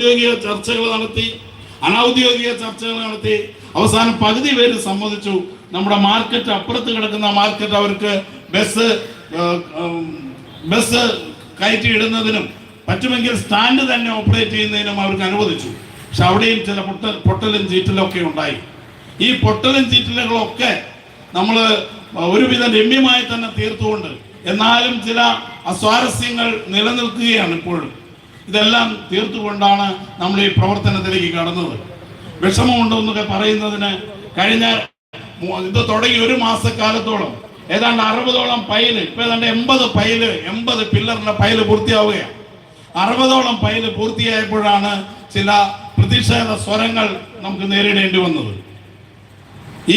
ഔദ്യോഗിക ചർച്ചകൾ നടത്തി അനൗദ്യോഗിക ചർച്ചകൾ നടത്തി. അവസാനം പകുതി പേര് സമ്മതിച്ചു. നമ്മുടെ മാർക്കറ്റ് അപ്പുറത്ത് കിടക്കുന്ന മാർക്കറ്റ് അവർക്ക് ബസ് ബസ് കയറ്റിയിടുന്നതിനും പറ്റുമെങ്കിൽ സ്റ്റാൻഡ് തന്നെ ഓപ്പറേറ്റ് ചെയ്യുന്നതിനും അവർക്ക് അനുവദിച്ചു. പക്ഷെ അവിടെയും ചില പൊട്ട പൊട്ടലും ചീറ്റലും ഒക്കെ ഉണ്ടായി. ഈ പൊട്ടലും ചീറ്റലുകളൊക്കെ നമ്മൾ ഒരുവിധം രമ്യമായി തന്നെ തീർത്തുകൊണ്ട് എന്നാലും ചില അസ്വാരസ്യങ്ങൾ നിലനിൽക്കുകയാണ് ഇപ്പോഴും. ഇതെല്ലാം തീർത്തുകൊണ്ടാണ് നമ്മൾ ഈ പ്രവർത്തനത്തിലേക്ക് കടന്നത്. വിഷമമുണ്ടോ എന്നൊക്കെ പറയുന്നതിന് കഴിഞ്ഞ ഇത് തുടങ്ങി ഒരു മാസക്കാലത്തോളം. ഏതാണ്ട് അറുപതോളം പൈൽ ഇപ്പൊ ഏതാണ്ട് എൺപത് പൈൽ എൺപത് പില്ലറിന്റെ പൈൽ പൂർത്തിയാവുകയാണ്. അറുപതോളം പൈൽ പൂർത്തിയായപ്പോഴാണ് ചില പ്രതിഷേധ സ്വരങ്ങൾ നമുക്ക് നേരിടേണ്ടി വന്നത്.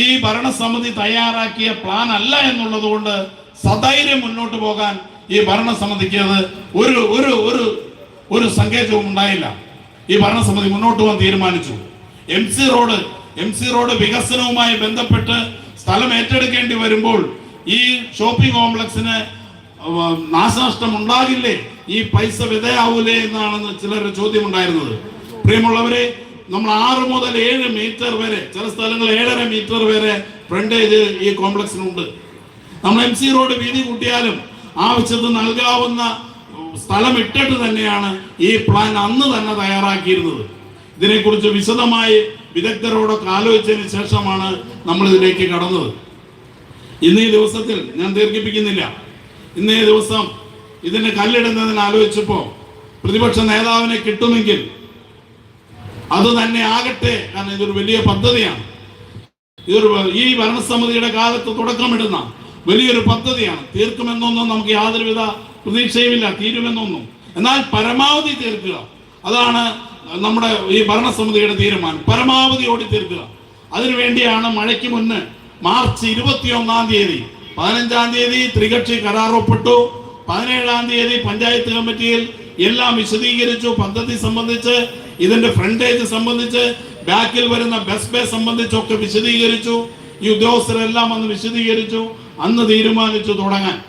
ഈ ഭരണസമിതി തയ്യാറാക്കിയ പ്ലാൻ അല്ല എന്നുള്ളത് കൊണ്ട് സധൈര്യം മുന്നോട്ട് പോകാൻ ഈ ഭരണസമിതിക്ക് ഒരു ഒരു ഒരു ഒരു സങ്കേതവും ഉണ്ടായില്ല. ഈ ഭരണസമിതി മുന്നോട്ട് പോകാൻ തീരുമാനിച്ചു. M C road M C road വികസനവുമായി ബന്ധപ്പെട്ട് സ്ഥലം ഏറ്റെടുക്കേണ്ടി വരുമ്പോൾ ഈ ഷോപ്പിംഗ് കോംപ്ലക്സിന് നാശനഷ്ടം ഉണ്ടാകില്ലേ ഈ പൈസ വിധയാവൂലേ എന്നാണെന്ന് ചിലരുടെ ചോദ്യം ഉണ്ടായിരുന്നത് പ്രിയമുള്ളവരെ നമ്മൾ ആറ് മുതൽ ഏഴ് മീറ്റർ വരെ ചില സ്ഥലങ്ങൾ ഏഴര മീറ്റർ വരെ ഫ്രണ്ടേജ് ഈ കോംപ്ലക്സിനുണ്ട് നമ്മൾ എം സി റോഡ് വീതി കൂട്ടിയാലും ആവശ്യത്തിന് നൽകാവുന്ന സ്ഥലം ഇട്ടിട്ട് തന്നെയാണ് ഈ പ്ലാൻ അന്ന് തന്നെ തയ്യാറാക്കിയിരുന്നത്. ഇതിനെക്കുറിച്ച് വിശദമായി വിദഗ്ധരോടൊക്കെ ആലോചിച്ചതിന് ശേഷമാണ് നമ്മൾ ഇതിലേക്ക് കടന്നത്. ഇന്ന് ഈ ദിവസത്തിൽ ഞാൻ ദീർഘിപ്പിക്കുന്നില്ല. ഇന്നേ ദിവസം ഇതിന് കല്ലിടുന്നതിന് ആലോചിച്ചപ്പോൾ പ്രതിപക്ഷ നേതാവിനെ കിട്ടുമെങ്കിൽ അത് തന്നെ ആകട്ടെ കാരണം ഇതൊരു വലിയ പദ്ധതിയാണ്. ഇതൊരു ഈ ഭരണസമിതിയുടെ കാലത്ത് തുടക്കമിടുന്ന വലിയൊരു പദ്ധതിയാണ്. തീർക്കുമെന്നൊന്നും നമുക്ക് യാതൊരുവിധ പ്രതീക്ഷയുമില്ല തീരുമെന്നൊന്നും. എന്നാൽ പരമാവധി തീർക്കുക. അതാണ് നമ്മുടെ ഈ ഭരണസമിതിയുടെ തീരുമാനം. പരമാവധി ഓടി തീർക്കുക. അതിനുവേണ്ടിയാണ് മഴയ്ക്ക് മുന്ന് മാർച്ച് ഇരുപത്തിയൊന്നാം തീയതി പതിനഞ്ചാം തീയതി ത്രികക്ഷി കരാർ ഒപ്പിട്ടു പതിനേഴാം തീയതി പഞ്ചായത്ത് കമ്മിറ്റിയിൽ എല്ലാം വിശദീകരിച്ചു. പദ്ധതി സംബന്ധിച്ച് ഇതിന്റെ ഫ്രണ്ടേജ് സംബന്ധിച്ച് ബാക്കിൽ വരുന്ന ബസ് ബേ സംബന്ധിച്ചൊക്കെ വിശദീകരിച്ചു. ഈ ഉദ്യോഗസ്ഥരെല്ലാം അന്ന് വിശദീകരിച്ചു. അന്ന് തീരുമാനിച്ചു തുടങ്ങാൻ.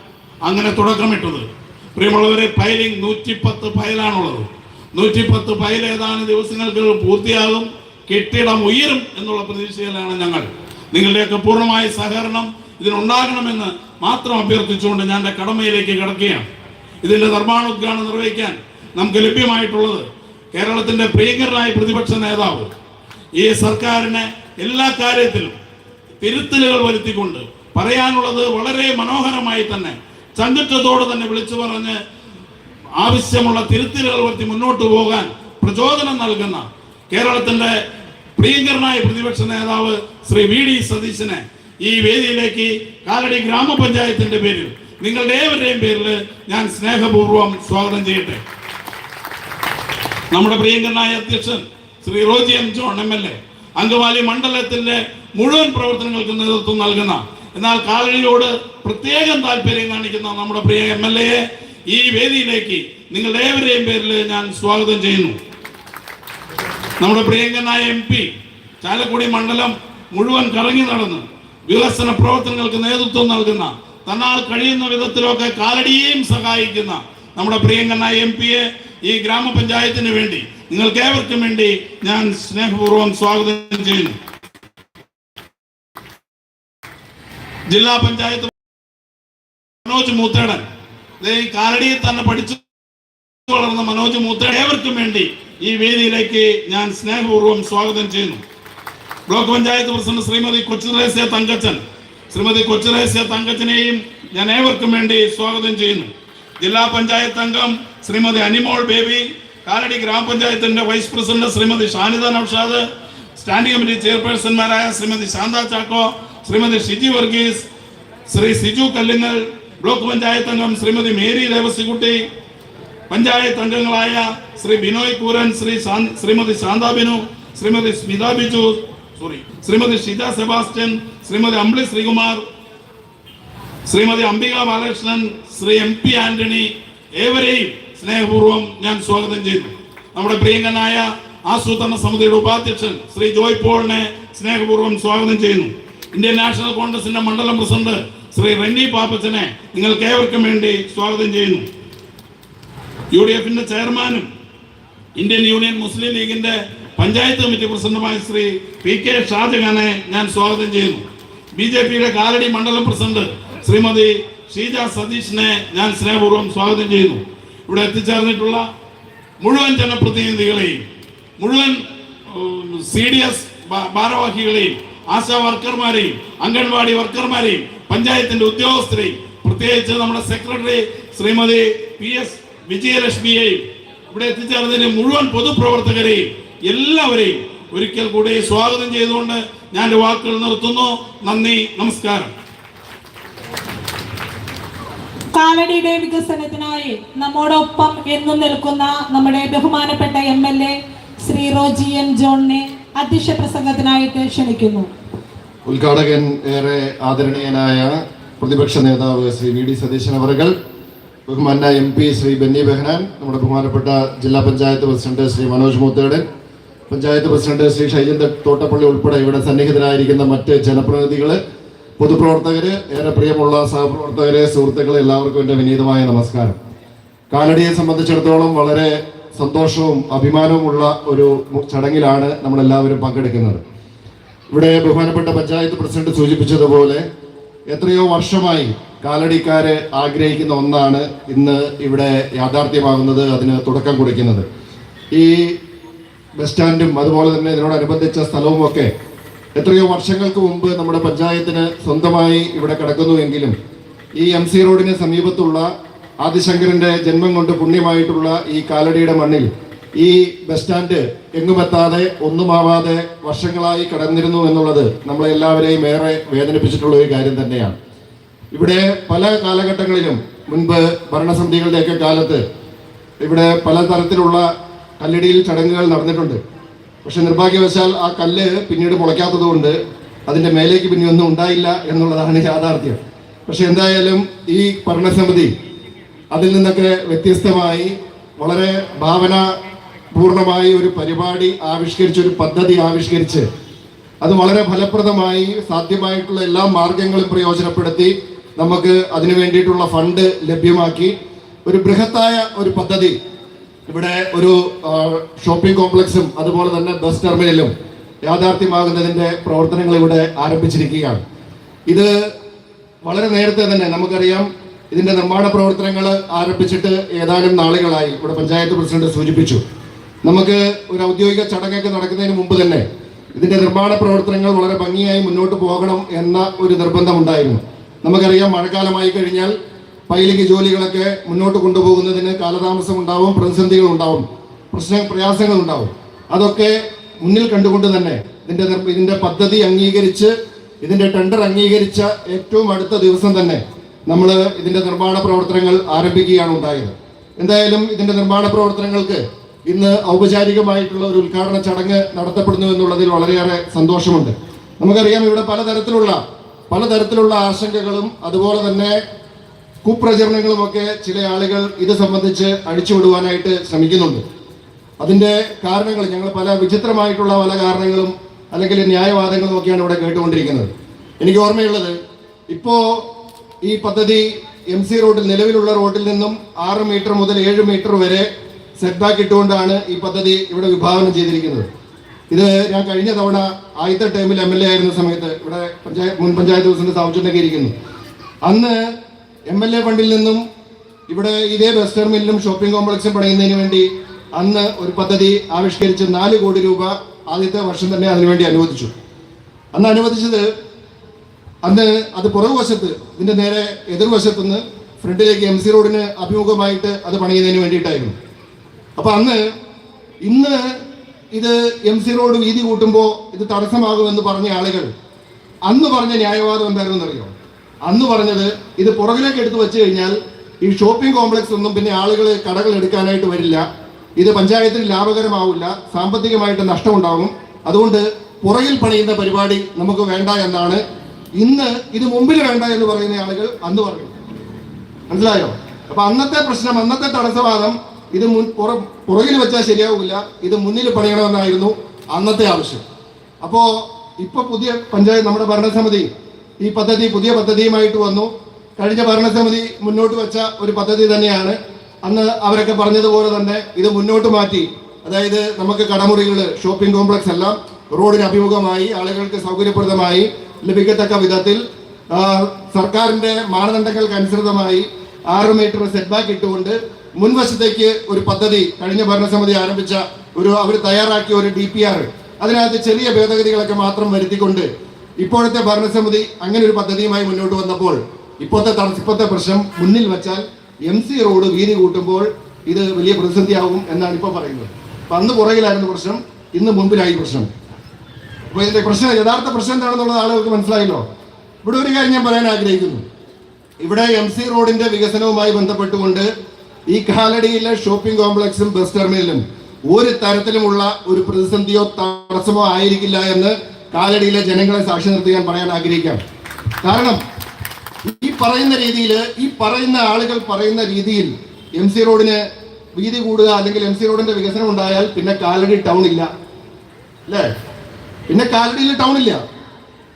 അങ്ങനെ തുടക്കമിട്ടത്. പ്രിയമുള്ളവരെ ഫയലിംഗ് നൂറ്റിപ്പത്ത് ഫയലാണുള്ളത്. നൂറ്റിപ്പത്ത് ഫയൽ ഏതാനും ദിവസങ്ങൾക്ക് പൂർത്തിയാകും കെട്ടിടം ഉയരും എന്നുള്ള പ്രതീക്ഷയിലാണ് ഞങ്ങൾ. നിങ്ങളുടെയൊക്കെ പൂർണമായ സഹകരണം ഇതിനുണ്ടാകണമെന്ന് മാത്രം അഭ്യർത്ഥിച്ചുകൊണ്ട് ഞാൻ എന്റെ കടമയിലേക്ക് കിടക്കുകയാണ്. ഇതിന്റെ നിർമ്മാണോദ്ഘാടനം നിർവഹിക്കാൻ നമുക്ക് ലഭ്യമായിട്ടുള്ളത് കേരളത്തിന്റെ പ്രിയങ്കരനായ പ്രതിപക്ഷ നേതാവ്. ഈ സർക്കാരിനെ എല്ലാ കാര്യത്തിലും തിരുത്തലുകൾ വരുത്തിക്കൊണ്ട് പറയാനുള്ളത് വളരെ മനോഹരമായി തന്നെ ചങ്കുറ്റത്തോടെ തന്നെ വിളിച്ചു പറഞ്ഞ് ആവശ്യമുള്ള തിരുത്തലുകൾ വരുത്തി മുന്നോട്ട് പോകാൻ പ്രചോദനം നൽകുന്ന കേരളത്തിന്റെ പ്രിയങ്കരനായ പ്രതിപക്ഷ നേതാവ് ശ്രീ വി ഡി സതീശനെ ഈ വേദിയിലേക്ക് കാലടി ഗ്രാമപഞ്ചായത്തിന്റെ പേരിൽ നിങ്ങളുടെ ഏവരുടെയും പേരിൽ ഞാൻ സ്നേഹപൂർവം സ്വാഗതം ചെയ്യട്ടെ. നമ്മുടെ പ്രിയങ്കരനായ അധ്യക്ഷൻ Shri Roji M John M L A Angamaly മണ്ഡലത്തിന്റെ മുഴുവൻ പ്രവർത്തനങ്ങൾക്ക് നേതൃത്വം നൽകുന്ന എന്നാൽ കാലടിയോട് പ്രത്യേകം താല്പര്യം കാണിക്കുന്ന നമ്മുടെ പ്രിയ എം എൽ എയെ ഈ വേദിയിലേക്ക് നിങ്ങളുടെ ഏവരെയും പേരിൽ ഞാൻ സ്വാഗതം ചെയ്യുന്നു. നമ്മുടെ പ്രിയങ്കനായ എം പി ചാലക്കുടി മണ്ഡലം മുഴുവൻ കറങ്ങി നടന്ന് വികസന പ്രവർത്തനങ്ങൾക്ക് നേതൃത്വം നൽകുന്ന തന്നാൽ കഴിയുന്ന വിധത്തിലൊക്കെ കാലടിയെയും സഹായിക്കുന്ന നമ്മുടെ പ്രിയങ്കനായ എം പിയെ ഈ ഗ്രാമപഞ്ചായത്തിന് വേണ്ടി നിങ്ങൾക്ക് ഏവർക്കും വേണ്ടി ഞാൻ സ്നേഹപൂർവം സ്വാഗതം ചെയ്യുന്നു. ജില്ലാ പഞ്ചായത്ത് മനോജ് മൂത്തേടൻ കാലടിയിൽ തന്നെ പഠിച്ചു വളർന്ന മനോജ് മൂത്തേടൻ ഏവർക്കും വേണ്ടി ഈ വേദിയിലേക്ക് ഞാൻ സ്നേഹപൂർവം സ്വാഗതം ചെയ്യുന്നു. Block panchayat president Shrimati Kochuresia Thankachan. Shrimati Kochuresia തങ്കച്ചനെയും ഞാൻ ഏവർക്കും വേണ്ടി സ്വാഗതം ചെയ്യുന്നു. ജില്ലാ പഞ്ചായത്ത് അംഗം ശ്രീമതി അനിമോൾ ബേബി കാലടി ഗ്രാമപഞ്ചായത്തിന്റെ vice president Shrimati Shanida Noushad standing committee ചെയർപേഴ്സൺമാരായ Shrimati Shantha Chacko Shrimati Shiji Varghese Shri Siju Kallingal block panchayat അംഗം ശ്രീമതി മേരി ദേവസിക്കുട്ടി പഞ്ചായത്ത് അംഗങ്ങളായ Shri Binoy Kooran Shri Shrimati Shantha Binu Shrimati Smitha Biju sorry Shrimati Shija Sebastian Shrimati Ambili Sreekumar Shrimati Ambika Balakrishnan Shri M P Antony ഏവരെയും സ്നേഹപൂർവം ഞാൻ സ്വാഗതം ചെയ്തു നമ്മുടെ പ്രിയങ്കനായ ആസൂത്രണ സമിതിയുടെ ഉപാധ്യക്ഷൻ ശ്രീ ജോയ് പോളിനെ സ്നേഹപൂർവം സ്വാഗതം ചെയ്യുന്നു. ഇന്ത്യൻ നാഷണൽ കോൺഗ്രസിന്റെ മണ്ഡലം പ്രസിഡന്റ് ശ്രീ റെന്നി പാപ്പച്ചനെ നിങ്ങൾക്ക് ഏവർക്കും വേണ്ടി സ്വാഗതം ചെയ്യുന്നു. യു ഡി എഫിന്റെ ചെയർമാനും ഇന്ത്യൻ യൂണിയൻ മുസ്ലിം ലീഗിന്റെ പഞ്ചായത്ത് കമ്മിറ്റി പ്രസിഡന്റുമായ ശ്രീ പി കെ ഷാജഹാനെ ഞാൻ സ്വാഗതം ചെയ്യുന്നു. ബി ജെ പിയുടെ കാലടി മണ്ഡലം പ്രസിഡന്റ് ശ്രീമതി ഷീജ സതീഷിനെ ഞാൻ സ്നേഹപൂർവം സ്വാഗതം ചെയ്യുന്നു. ഇവിടെ എത്തിച്ചേർന്നിട്ടുള്ള മുഴുവൻ ജനപ്രതിനിധികളെയും മുഴുവൻ സി ഡി എസ് ഭാരവാഹികളെയും ആശാ വർക്കർമാരെയും അംഗൻവാടി വർക്കർമാരെയും പഞ്ചായത്തിന്റെ ഉദ്യോഗസ്ഥരെയും പ്രത്യേകിച്ച് നമ്മുടെ സെക്രട്ടറി ശ്രീമതി പി എസ് വിജയലക്ഷ്മിയെയും ഇവിടെ എത്തിച്ചേർന്നതിന് മുഴുവൻ പൊതുപ്രവർത്തകരെയും എല്ലാവരെയും ഒരിക്കൽ കൂടി സ്വാഗതം ചെയ്തുകൊണ്ട് ഞാൻ വാക്കുകൾ നിർത്തുന്നു. നന്ദി നമസ്കാരം. കാലടിയുടെ വികസനത്തിനായി നമ്മോടൊപ്പം എന്നും നിൽക്കുന്ന നമ്മുടെ ബഹുമാനപ്പെട്ട M L A Shri Roji M ജോണിനെ അധ്യക്ഷ പ്രസംഗത്തിനായിട്ട് ക്ഷണിക്കുന്നു. ഉദ്ഘാടകൻ ഏറെ ആദരണീയനായ പ്രതിപക്ഷ നേതാവ് ശ്രീ വി ഡി സതീശൻ അവർകൾ ബഹുമാന എം പി ശ്രീ ബെന്നി ബെഹനാൻ നമ്മുടെ ബഹുമാനപ്പെട്ട ജില്ലാ പഞ്ചായത്ത് പ്രസിഡന്റ് ശ്രീ മനോജ് മൂത്തേടൻ പഞ്ചായത്ത് പ്രസിഡന്റ് ശ്രീ ഷൈജൻ തോട്ടപ്പള്ളി ഉൾപ്പെടെ ഇവിടെ സന്നിഹിതരായിരിക്കുന്ന മറ്റ് ജനപ്രതിനിധികൾ പൊതുപ്രവർത്തകര് ഏറെ പ്രിയമുള്ള സഹപ്രവർത്തകരെ സുഹൃത്തുക്കളെ എല്ലാവർക്കും എന്റെ വിനീതമായ നമസ്കാരം. കാലടിയെ സംബന്ധിച്ചിടത്തോളം വളരെ സന്തോഷവും അഭിമാനവുമുള്ള ഒരു ചടങ്ങിലാണ് നമ്മളെല്ലാവരും പങ്കെടുക്കുന്നത്. ഇവിടെ ബഹുമാനപ്പെട്ട പഞ്ചായത്ത് പ്രസിഡന്റ് സൂചിപ്പിച്ചതുപോലെ എത്രയോ വർഷമായി കാലടിക്കാരെ ആഗ്രഹിക്കുന്ന ഒന്നാണ് ഇന്ന് ഇവിടെ യാഥാർത്ഥ്യമാകുന്നത് അതിന് തുടക്കം കുറിക്കുന്നത്. ഈ ബസ് സ്റ്റാൻഡും അതുപോലെ തന്നെ ഇതിനോടനുബന്ധിച്ച സ്ഥലവും ഒക്കെ എത്രയോ വർഷങ്ങൾക്ക് മുമ്പ് നമ്മുടെ പഞ്ചായത്തിന് സ്വന്തമായി ഇവിടെ കിടക്കുന്നുവെങ്കിലും ഈ എം സി റോഡിന് സമീപത്തുള്ള ആദിശങ്കരന്റെ ജന്മം കൊണ്ട് പുണ്യമായിട്ടുള്ള ഈ കാലടിയുടെ മണ്ണിൽ ഈ ബസ് സ്റ്റാൻഡ് എങ്ങുമെത്താതെ ഒന്നുമാവാതെ വർഷങ്ങളായി കടന്നിരുന്നു എന്നുള്ളത് നമ്മളെ എല്ലാവരെയും ഏറെ വേദനിപ്പിച്ചിട്ടുള്ള ഒരു കാര്യം തന്നെയാണ്. ഇവിടെ പല കാലഘട്ടങ്ങളിലും മുൻപ് ഭരണസമിതികളുടെയൊക്കെ കാലത്ത് ഇവിടെ പല തരത്തിലുള്ള കല്ലടിയിൽ ചടങ്ങുകൾ നടന്നിട്ടുണ്ട്. പക്ഷെ നിർഭാഗ്യവശാൽ ആ കല്ല് പിന്നീട് മുളയ്ക്കാത്തത് കൊണ്ട് അതിന്റെ മേലേക്ക് പിന്നെ ഒന്നും ഉണ്ടായില്ല എന്നുള്ളതാണ് യാഥാർത്ഥ്യം. പക്ഷെ എന്തായാലും ഈ ഭരണസമിതി അതിൽ നിന്നൊക്കെ വ്യത്യസ്തമായി വളരെ ഭാവന പൂർണമായി ഒരു പരിപാടി ആവിഷ്കരിച്ച് ഒരു പദ്ധതി ആവിഷ്കരിച്ച് അത് വളരെ ഫലപ്രദമായി സാധ്യമായിട്ടുള്ള എല്ലാ മാർഗങ്ങളും പ്രയോജനപ്പെടുത്തി നമുക്ക് അതിനു വേണ്ടിയിട്ടുള്ള ഫണ്ട് ലഭ്യമാക്കി. ഒരു ബൃഹത്തായ ഒരു പദ്ധതി ഇവിടെ ഒരു ഷോപ്പിംഗ് കോംപ്ലക്സും അതുപോലെ തന്നെ ബസ് ടെർമിനലും യാഥാർത്ഥ്യമാകുന്നതിന്റെ പ്രവർത്തനങ്ങൾ ഇവിടെ ആരംഭിച്ചിരിക്കുകയാണ്. ഇത് വളരെ നേരത്തെ തന്നെ നമുക്കറിയാം. ഇതിന്റെ നിർമ്മാണ പ്രവർത്തനങ്ങൾ ആരംഭിച്ചിട്ട് ഏതാനും നാളുകളായി ഇവിടെ പഞ്ചായത്ത് പ്രസിഡന്റ് സൂചിപ്പിച്ചു. നമുക്ക് ഒരു ഔദ്യോഗിക ചടങ്ങൊക്കെ നടക്കുന്നതിന് മുമ്പ് തന്നെ ഇതിന്റെ നിർമ്മാണ പ്രവർത്തനങ്ങൾ വളരെ ഭംഗിയായി മുന്നോട്ട് പോകണം എന്ന ഒരു നിർബന്ധമുണ്ടായിരുന്നു. നമുക്കറിയാം മഴക്കാലമായി കഴിഞ്ഞാൽ പൈലിംഗ് ജോലികളൊക്കെ മുന്നോട്ട് കൊണ്ടുപോകുന്നതിന് കാലതാമസം ഉണ്ടാവും പ്രതിസന്ധികൾ ഉണ്ടാവും പ്രശ്ന പ്രയാസങ്ങൾ ഉണ്ടാവും അതൊക്കെ മുന്നിൽ കണ്ടുകൊണ്ട് തന്നെ ഇതിന്റെ ഇതിന്റെ പദ്ധതി അംഗീകരിച്ച് ഇതിന്റെ ടെൻഡർ അംഗീകരിച്ച ഏറ്റവും അടുത്ത ദിവസം തന്നെ നമ്മൾ ഇതിന്റെ നിർമ്മാണ പ്രവർത്തനങ്ങൾ ആരംഭിക്കുകയാണ് ഉണ്ടായത്. എന്തായാലും ഇതിന്റെ നിർമ്മാണ പ്രവർത്തനങ്ങൾക്ക് ഇന്ന് ഔപചാരികമായിട്ടുള്ള ഒരു ഉദ്ഘാടന ചടങ്ങ് നടത്തപ്പെടുന്നു എന്നുള്ളതിൽ വളരെയേറെ സന്തോഷമുണ്ട്. നമുക്കറിയാം ഇവിടെ പലതരത്തിലുള്ള പലതരത്തിലുള്ള ആശങ്കകളും അതുപോലെ തന്നെ കുപ്രചരണങ്ങളുമൊക്കെ ചില ആളുകൾ ഇത് സംബന്ധിച്ച് അഴിച്ചുവിടുവാനായിട്ട് ശ്രമിക്കുന്നുണ്ട്. അതിന്റെ കാരണങ്ങൾ ഞങ്ങൾ പല വിചിത്രമായിട്ടുള്ള പല കാരണങ്ങളും അല്ലെങ്കിൽ ന്യായവാദങ്ങളും ഒക്കെയാണ് ഇവിടെ കേട്ടുകൊണ്ടിരിക്കുന്നത്. എനിക്ക് ഓർമ്മയുള്ളത് ഇപ്പോ ഈ പദ്ധതി എം സി റോഡിൽ നിലവിലുള്ള റോഡിൽ നിന്നും ആറ് മീറ്റർ മുതൽ ഏഴ് മീറ്റർ വരെ സെറ്റ് ബാക്ക് ഇട്ടുകൊണ്ടാണ് ഈ പദ്ധതി ഇവിടെ വിഭാവനം ചെയ്തിരിക്കുന്നത്. ഇത് ഞാൻ കഴിഞ്ഞ തവണ ആദ്യത്തെ ടൈമിൽ എം എൽ എ ആയിരുന്ന സമയത്ത് ഇവിടെ പഞ്ചായത്ത് മുൻ പഞ്ചായത്ത് പ്രസിഡന്റ് സാവുചുണ്ടൊക്കെ ഇരിക്കുന്നു. അന്ന് എം എൽ എ ഫണ്ടിൽ നിന്നും ഇവിടെ ഇതേ ബസ് ടെർമിനലും ഷോപ്പിംഗ് കോംപ്ലക്സും പണിയുന്നതിന് വേണ്ടി അന്ന് ഒരു പദ്ധതി ആവിഷ്കരിച്ച് നാല് കോടി രൂപ ആദ്യത്തെ വർഷം തന്നെ അതിനുവേണ്ടി അനുവദിച്ചു. അന്ന് അനുവദിച്ചത് അന്ന് അത് പുറകുവശത്ത് ഇതിന്റെ നേരെ എതിർവശത്ത് നിന്ന് ഫ്രണ്ടിലേക്ക് എം സി റോഡിന് അഭിമുഖമായിട്ട് അത് പണിയുന്നതിന് വേണ്ടിയിട്ടായിരുന്നു. അപ്പൊ അന്ന് ഇന്ന് ഇത് എം സി റോഡ് വീതി കൂട്ടുമ്പോൾ ഇത് തടസ്സമാകുമെന്ന് പറഞ്ഞ ആളുകൾ അന്ന് പറഞ്ഞ ന്യായവാദം എന്തായിരുന്നു അറിയോ? അന്ന് പറഞ്ഞത് ഇത് പുറകിലേക്ക് എടുത്തു വെച്ച് കഴിഞ്ഞാൽ ഈ ഷോപ്പിംഗ് കോംപ്ലക്സ് ഒന്നും പിന്നെ ആളുകൾ കടകൾ എടുക്കാനായിട്ട് വരില്ല. ഇത് പഞ്ചായത്തിന് ലാഭകരമാവില്ല സാമ്പത്തികമായിട്ട് നഷ്ടമുണ്ടാകും അതുകൊണ്ട് പുറകിൽ പണിയുന്ന പരിപാടി നമുക്ക് വേണ്ട എന്നാണ് ഇന്ന് ഇത് മുമ്പിൽ വേണ്ട എന്ന് പറയുന്ന ആളുകൾ അന്ന് പറഞ്ഞു. മനസ്സിലായോ? അപ്പൊ അന്നത്തെ പ്രശ്നം അന്നത്തെ തടസ്സവാദം ഇത് മുൻ പുറ- പുറകിൽ വെച്ചാൽ ശരിയാവില്ല. ഇത് മുന്നിൽ പണിയണമെന്നായിരുന്നു അന്നത്തെ ആവശ്യം. അപ്പോ ഇപ്പൊ പുതിയ പഞ്ചായത്ത് നമ്മുടെ ഭരണസമിതി ഈ പദ്ധതി പുതിയ പദ്ധതിയുമായിട്ട് വന്നു. കഴിഞ്ഞ ഭരണസമിതി മുന്നോട്ട് വെച്ച ഒരു പദ്ധതി തന്നെയാണ്. അന്ന് അവരൊക്കെ പറഞ്ഞതുപോലെ തന്നെ ഇത് മുന്നോട്ട് മാറ്റി അതായത് നമുക്ക് കടമുറികൾ ഷോപ്പിംഗ് കോംപ്ലക്സ് എല്ലാം റോഡിന് അഭിമുഖമായി ആളുകൾക്ക് സൗകര്യപ്രദമായി ലഭിക്കത്തക്ക വിധത്തിൽ സർക്കാരിന്റെ മാനദണ്ഡങ്ങൾക്ക് അനുസൃതമായി ആറ് മീറ്റർ സെറ്റ് ബാക്ക് ഇട്ടുകൊണ്ട് മുൻവശത്തേക്ക് ഒരു പദ്ധതി കഴിഞ്ഞ ഭരണസമിതി ആരംഭിച്ച ഒരു അവർ തയ്യാറാക്കിയ ഒരു ഡി പി ആർ അതിനകത്ത് ചെറിയ ഭേദഗതികളൊക്കെ മാത്രം വരുത്തിക്കൊണ്ട് ഇപ്പോഴത്തെ ഭരണസമിതി അങ്ങനെ ഒരു പദ്ധതിയുമായി മുന്നോട്ട് വന്നപ്പോൾ ഇപ്പോഴത്തെ തടസ്സ പ്രശ്നം മുന്നിൽ വെച്ചാൽ എം സി റോഡ് വീതി കൂട്ടുമ്പോൾ ഇത് വലിയ പ്രതിസന്ധിയാവും എന്നാണ് ഇപ്പോൾ പറയുന്നത്. അന്ന് പുറകിലായിരുന്നു പ്രശ്നം ഇന്ന് മുൻപിലായി പ്രശ്നം. അപ്പൊ ഇതിന്റെ പ്രശ്നം യഥാർത്ഥ പ്രശ്നം എന്താണെന്നുള്ളത് ആളുകൾക്ക് മനസ്സിലായല്ലോ. ഇവിടെ ഒരു കാര്യം ഞാൻ പറയാൻ ആഗ്രഹിക്കുന്നു. ഇവിടെ എം സി റോഡിന്റെ വികസനവുമായി ബന്ധപ്പെട്ടുകൊണ്ട് ഈ കാലടിയിലെ ഷോപ്പിംഗ് കോംപ്ലക്സും ബസ് ടെർമിനലും ഒരു തരത്തിലുമുള്ള ഒരു പ്രതിസന്ധിയോ തടസ്സമോ ആയിരിക്കില്ല എന്ന് കാലടിയിലെ ജനങ്ങളെ സാക്ഷി നിർത്തി ഞാൻ പറയാൻ ആഗ്രഹിക്കാം. കാരണം ഈ പറയുന്ന രീതിയിൽ ഈ പറയുന്ന ആളുകൾ പറയുന്ന രീതിയിൽ എം സി റോഡിന് വീതി കൂടുക അല്ലെങ്കിൽ എം സി റോഡിന്റെ വികസനം ഉണ്ടായാൽ പിന്നെ കാലടി ടൗൺ ഇല്ല. അല്ലേ? പിന്നെ കാലടിയിൽ ടൗൺ ഇല്ല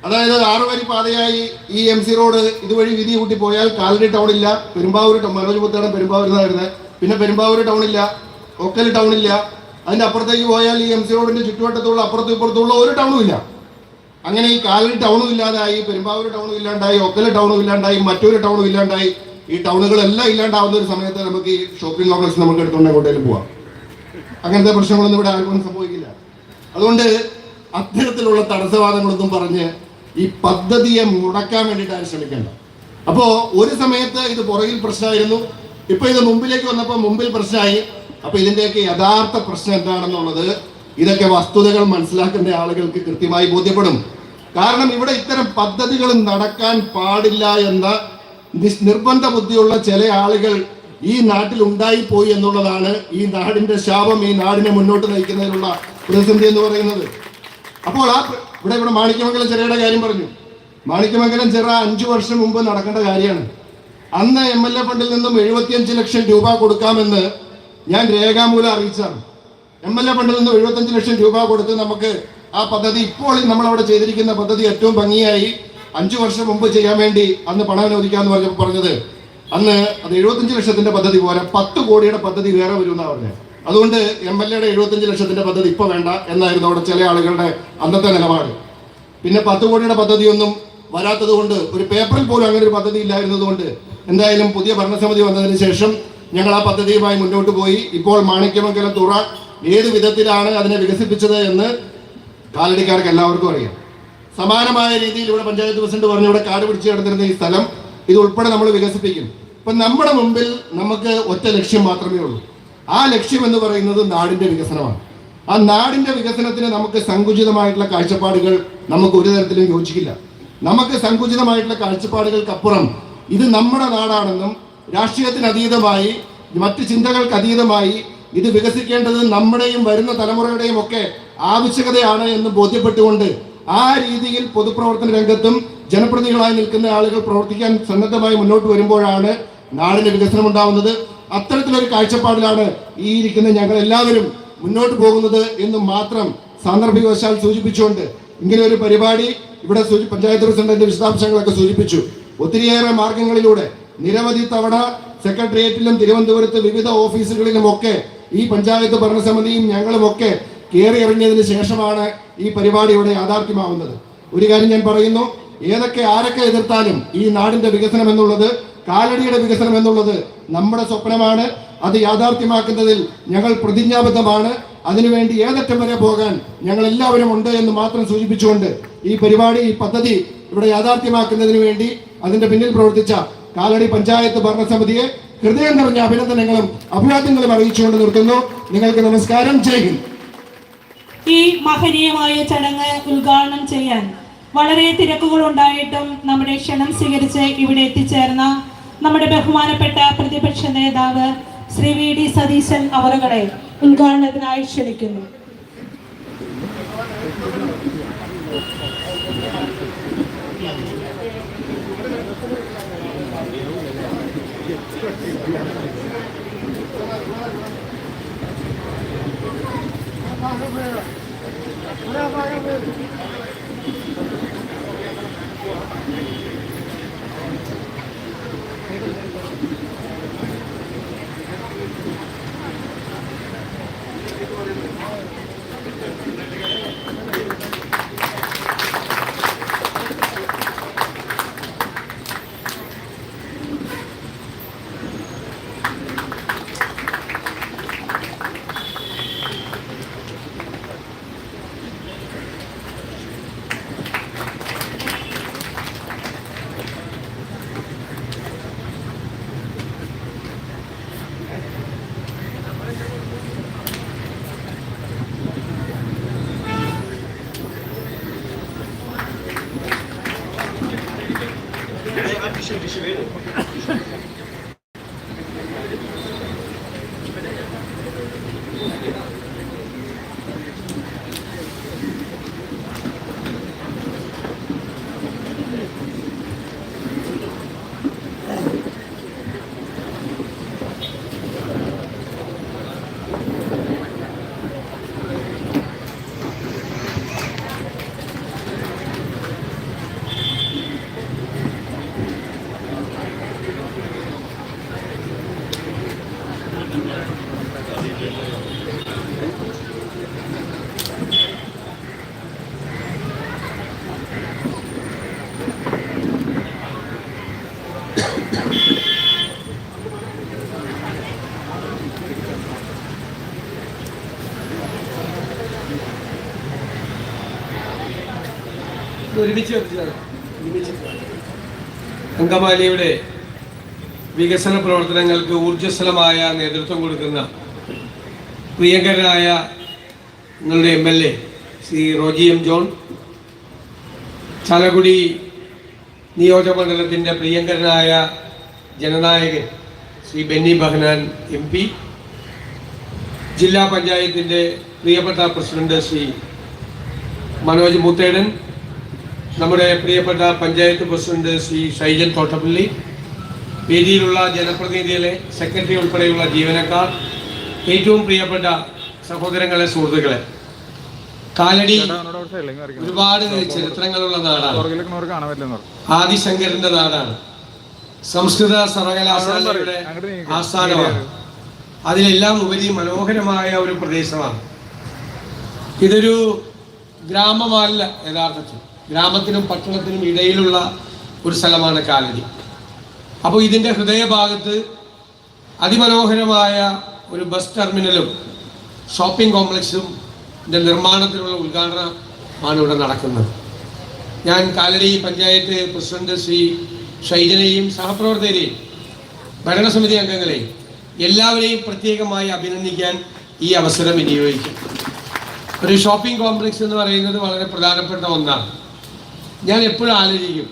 അതായത് ആറ് വരി പാതയായി ഈ എം സി റോഡ് ഇതുവഴി വീതി കൂട്ടി പോയാൽ കാലടി ടൗൺ ഇല്ല പെരുമ്പാവൂർ മനോജ് പുത്താണ് പെരുമ്പാവൂർ വരുന്നത് പിന്നെ പെരുമ്പാവൂർ ടൗൺ ഇല്ല ഒക്കൽ ടൗൺ ഇല്ല അതിന്റെ അപ്പുറത്തേക്ക് പോയാൽ ഈ എം സി റോഡിന്റെ ചുറ്റുവട്ടത്തുള്ള അപ്പുറത്തും ഇപ്പുറത്തുള്ള ഒരു ടൗണും ഇല്ല. അങ്ങനെ ഈ കാലടി ടൗണും ഇല്ലാതായി പെരുമ്പാവൂർ ടൗണും ഇല്ലാണ്ടായി ഒക്കൽ ടൗണും ഇല്ലാണ്ടായി മറ്റൊരു ടൗണും ഇല്ലാണ്ടായി. ഈ ടൗണുകളെല്ലാം ഇല്ലാണ്ടാവുന്ന ഒരു സമയത്ത് നമുക്ക് ഈ ഷോപ്പിംഗ് കോംപ്ലക്സ് നമുക്ക് എടുത്തുകൊണ്ട് എങ്ങോട്ടേലും പോവാം. അങ്ങനത്തെ പ്രശ്നങ്ങളൊന്നും ഇവിടെ ആർക്കും സംഭവിക്കില്ല. അതുകൊണ്ട് അത്തരത്തിലുള്ള തടസ്സവാദങ്ങളൊന്നും പറഞ്ഞ് ഈ പദ്ധതിയെ മുടക്കാൻ വേണ്ടിയിട്ട് ആരും ശ്രമിക്കേണ്ട. അപ്പോ ഒരു സമയത്ത് ഇത് പുറകിൽ പ്രശ്നമായിരുന്നു. ഇപ്പൊ ഇത് മുമ്പിലേക്ക് വന്നപ്പോൾ മുമ്പിൽ പ്രശ്നമായി. അപ്പൊ ഇതിന്റെയൊക്കെ യഥാർത്ഥ പ്രശ്നം എന്താണെന്നുള്ളത് ഇതൊക്കെ വസ്തുതകൾ മനസ്സിലാക്കേണ്ട ആളുകൾക്ക് കൃത്യമായി ബോധ്യപ്പെടും. കാരണം ഇവിടെ ഇത്തരം പദ്ധതികൾ നടക്കാൻ പാടില്ല എന്ന നിർബന്ധ ബുദ്ധിയുള്ള ചില ആളുകൾ ഈ നാട്ടിൽ ഉണ്ടായി പോയി എന്നുള്ളതാണ് ഈ നാടിന്റെ ശാപം ഈ നാടിനെ മുന്നോട്ട് നയിക്കുന്നതിനുള്ള പ്രതിസന്ധി എന്ന് പറയുന്നത്. അപ്പോൾ ആ ഇവിടെ ഇവിടെ മാണിക്യമംഗലം ചെറയുടെ കാര്യം പറഞ്ഞു. മാണിക്യമംഗലം ചെറ അഞ്ചു വർഷം മുമ്പ് നടക്കേണ്ട കാര്യമാണ്. അന്ന് എം എൽ എ ഫണ്ടിൽ നിന്നും എഴുപത്തിയഞ്ച് ലക്ഷം രൂപ കൊടുക്കാമെന്ന് ഞാൻ രേഖാമൂലം അറിയിച്ചാണ് എം എൽ എ ഫണ്ടിൽ നിന്നും എഴുപത്തഞ്ച് ലക്ഷം രൂപ കൊടുത്ത് നമുക്ക് ആ പദ്ധതി ഇപ്പോൾ നമ്മൾ അവിടെ ചെയ്തിരിക്കുന്ന പദ്ധതി ഏറ്റവും ഭംഗിയായി അഞ്ചു വർഷം മുമ്പ് ചെയ്യാൻ വേണ്ടി അന്ന് പണം അനുവദിക്കാന്ന് പറഞ്ഞപ്പോൾ പറഞ്ഞത് അന്ന് അത് എഴുപത്തഞ്ച് ലക്ഷത്തിന്റെ പദ്ധതി പോലെ പത്ത് കോടിയുടെ പദ്ധതി വേറെ വരുമെന്നാണ് പറഞ്ഞത്. അതുകൊണ്ട് എം എൽ എയുടെ എഴുപത്തഞ്ച് ലക്ഷത്തിന്റെ പദ്ധതി ഇപ്പൊ വേണ്ട എന്നായിരുന്നു അവിടെ ചില ആളുകളുടെ അന്നത്തെ നിലപാട്. പിന്നെ പത്ത് കോടിയുടെ പദ്ധതിയൊന്നും വരാത്തത് കൊണ്ട് ഒരു പേപ്പറിൽ പോലും അങ്ങനെ ഒരു പദ്ധതി ഇല്ലായിരുന്നത് കൊണ്ട് എന്തായാലും പുതിയ ഭരണസമിതി വന്നതിന് ശേഷം ഞങ്ങൾ ആ പദ്ധതിയുമായി മുന്നോട്ട് പോയി. ഇപ്പോൾ മാണിക്യമംഗലം തുറ ഏത് വിധത്തിലാണ് അതിനെ വികസിപ്പിച്ചത് എന്ന് കാലടിക്കാർക്ക് എല്ലാവർക്കും അറിയാം. സമാനമായ രീതിയിൽ ഇവിടെ പഞ്ചായത്ത് പ്രസിഡന്റ് പറഞ്ഞു ഇവിടെ കാട് പിടിച്ച് കിടന്നിരുന്ന ഈ സ്ഥലം ഇത് ഉൾപ്പെടെ നമ്മൾ വികസിപ്പിക്കും. ഇപ്പൊ നമ്മുടെ മുമ്പിൽ നമുക്ക് ഒറ്റ ലക്ഷ്യം മാത്രമേ ഉള്ളൂ. ആ ലക്ഷ്യം എന്ന് പറയുന്നത് നാടിന്റെ വികസനമാണ്. ആ നാടിന്റെ വികസനത്തിന് നമുക്ക് സങ്കുചിതമായിട്ടുള്ള കാഴ്ചപ്പാടുകൾ നമുക്ക് ഒരു തരത്തിലും യോജിക്കില്ല. നമുക്ക് സങ്കുചിതമായിട്ടുള്ള കാഴ്ചപ്പാടുകൾക്കപ്പുറം ഇത് നമ്മുടെ നാടാണെന്നും രാഷ്ട്രീയത്തിന് അതീതമായി മറ്റ് ചിന്തകൾക്ക് അതീതമായി ഇത് വികസിക്കേണ്ടത് നമ്മുടെയും വരുന്ന തലമുറയുടെയും ഒക്കെ ആവശ്യകതയാണ് എന്ന് ബോധ്യപ്പെട്ടുകൊണ്ട് ആ രീതിയിൽ പൊതുപ്രവർത്തന രംഗത്തും ജനപ്രതിനിധികളായി നിൽക്കുന്ന ആളുകൾ പ്രവർത്തിക്കാൻ സന്നദ്ധമായി മുന്നോട്ട് വരുമ്പോഴാണ് നാടിന്റെ വികസനം ഉണ്ടാവുന്നത്. അത്തരത്തിലൊരു കാഴ്ചപ്പാടിലാണ് ഈ ഇരിക്കുന്ന ഞങ്ങൾ എല്ലാവരും മുന്നോട്ട് പോകുന്നത് എന്ന് മാത്രം സാന്ദർഭികവശാൽ സൂചിപ്പിച്ചുകൊണ്ട് ഇങ്ങനെ ഒരു പരിപാടി ഇവിടെ പഞ്ചായത്ത് പ്രസിഡന്റിന്റെ വിശദാംശങ്ങളൊക്കെ സൂചിപ്പിച്ചു. ഒത്തിരിയേറെ മാർഗങ്ങളിലൂടെ നിരവധി തവണ സെക്രട്ടേറിയറ്റിലും തിരുവനന്തപുരത്ത് വിവിധ ഓഫീസുകളിലും ഒക്കെ ഈ പഞ്ചായത്ത് ഭരണസമിതിയും ഞങ്ങളും ഒക്കെ കയറി ഇറങ്ങിയതിന് ശേഷമാണ് ഈ പരിപാടി ഇവിടെ യാഥാർത്ഥ്യമാവുന്നത്. ഒരു കാര്യം ഞാൻ പറയുന്നു ഏതൊക്കെ ആരൊക്കെ എതിർത്താലും ഈ നാടിന്റെ വികസനം എന്നുള്ളത് കാലടിയുടെ വികസനം എന്നുള്ളത് നമ്മുടെ സ്വപ്നമാണ്. അത് യാഥാർത്ഥ്യമാക്കുന്നതിൽ ഞങ്ങൾ പ്രതിജ്ഞാബദ്ധമാണ്. അതിനുവേണ്ടി ഏതറ്റം വരെ പോകാൻ ഞങ്ങൾ എല്ലാവരും ഉണ്ട് എന്ന് മാത്രം സൂചിപ്പിച്ചുകൊണ്ട് ഈ പരിപാടി ഈ പദ്ധതി ഇവിടെ യാഥാർത്ഥ്യമാക്കുന്നതിന് വേണ്ടി അതിന്റെ പിന്നിൽ പ്രവർത്തിച്ച കാലടി പഞ്ചായത്ത് ഭരണസമിതിയെ ഹൃദയം നിറഞ്ഞ അഭിനന്ദനങ്ങളും അഭിവാദ്യങ്ങളും അറിയിച്ചുകൊണ്ട് നിർത്തുന്നു. നിങ്ങൾക്ക് നമസ്കാരം. ചെയ്യും ഈ മഹനീയമായ ചടങ്ങ് ഉദ്ഘാടനം ചെയ്യാൻ വളരെ തിരക്കുകൾ ഉണ്ടായിട്ടും നമ്മുടെ ക്ഷണം സ്വീകരിച്ച് ഇവിടെ എത്തിച്ചേർന്ന നമ്മുടെ ബഹുമാനപ്പെട്ട പ്രതിപക്ഷ നേതാവ് ശ്രീ വി ഡി സതീശൻ അവറുകളെ ഉദ്ഘാടനത്തിനായി ക്ഷണിക്കുന്നു Bravo, bravo. അങ്കമാലിയുടെ വികസന പ്രവർത്തനങ്ങൾക്ക് ഊർജസ്വലമായ നേതൃത്വം കൊടുക്കുന്ന പ്രിയങ്കരനായ നിങ്ങളുടെ M L A Shri Roji M John Chalakudy നിയോജകമണ്ഡലത്തിന്റെ പ്രിയങ്കരനായ ജനനായകൻ ശ്രീ ബെന്നി ബഹനാൻ എം പി ജില്ലാ പഞ്ചായത്തിന്റെ പ്രിയപ്പെട്ട പ്രസിഡന്റ് ശ്രീ മനോജ് മുത്തേടൻ നമ്മുടെ പ്രിയപ്പെട്ട പഞ്ചായത്ത് പ്രസിഡന്റ് ശ്രീ ഷൈജൻ തോട്ടപ്പള്ളി വേദിയിലുള്ള ജനപ്രതിനിധികളെ സെക്രട്ടറി ഉൾപ്പെടെയുള്ള ജീവനക്കാർ ഏറ്റവും പ്രിയപ്പെട്ട സഹോദരങ്ങളെ സുഹൃത്തുക്കളെ. കാലടി ഒരുപാട് ചരിത്രങ്ങളുള്ള നാടാണ്. ആദിശങ്കരന്റെ നാടാണ്. സംസ്കൃത സർവകലാശാലയുടെ ആസ്ഥാനമാണ്. അതിലെല്ലാം ഉപരി മനോഹരമായ ഒരു പ്രദേശമാണ്. ഇതൊരു ഗ്രാമമല്ല യഥാർത്ഥത്തിൽ. ഗ്രാമത്തിനും പട്ടണത്തിനും ഇടയിലുള്ള ഒരു സ്ഥലമാണ് കാലടി. അപ്പോൾ ഇതിന്റെ ഹൃദയഭാഗത്ത് അതിമനോഹരമായ ഒരു ബസ് ടെർമിനലും ഷോപ്പിംഗ് കോംപ്ലക്സും ഇതിന്റെ നിർമ്മാണത്തിനുള്ള ഉദ്ഘാടനമാണ് ഇവിടെ നടക്കുന്നത്. ഞാൻ കാലടി പഞ്ചായത്ത് പ്രസിഡന്റ് ശ്രീ ഷൈജനെയും സഹപ്രവർത്തകരെയും ഭരണസമിതി അംഗങ്ങളെയും എല്ലാവരെയും പ്രത്യേകമായി അഭിനന്ദിക്കാൻ ഈ അവസരം വിനിയോഗിക്കും. ഒരു ഷോപ്പിംഗ് കോംപ്ലക്സ് എന്ന് പറയുന്നത് വളരെ പ്രധാനപ്പെട്ട ഒന്നാണ്. ഞാൻ എപ്പോഴും ആലോചിക്കും.